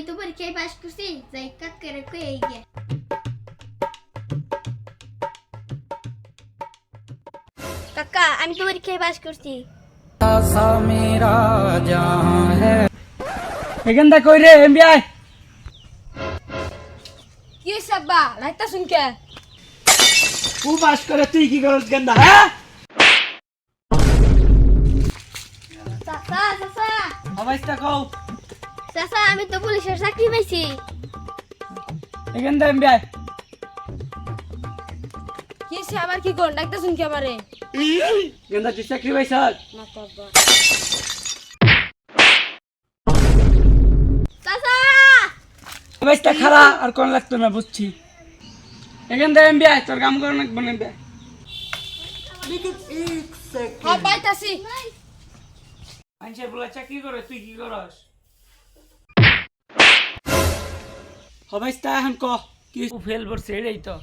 আমি তো পরীক্ষায় পাস করছি যাই কাকেরে কই এই গে কাকা আমি তো পরীক্ষায় পাস করছি এখানটা কই রে এমবিআই কি আব্বা লাইটটা শুনকে ও পাস করে তুই কি করস গেন্দা হ্যাঁ চাচা চাচা অবস্থা কও চাচা আমি তো পুলিশের চাকরি পাইছি। এখানটা এমবিআই কি হয়েছে আবার কি কোন লাইটটা শুনকে আমারে? গেন্দা তুই চাকরি পাইছ? চাচা! খারাপ আর কোন লাগতো না বুঝছি। এখানটা এমবিআই তোর কাম করে না এমবিআই হ্যাঁ পাইতাছি। মানুষের বলে চাকরি করে তুই কি করস? অবস্থা এখন ক। কি ফেল করছে এটাই তো।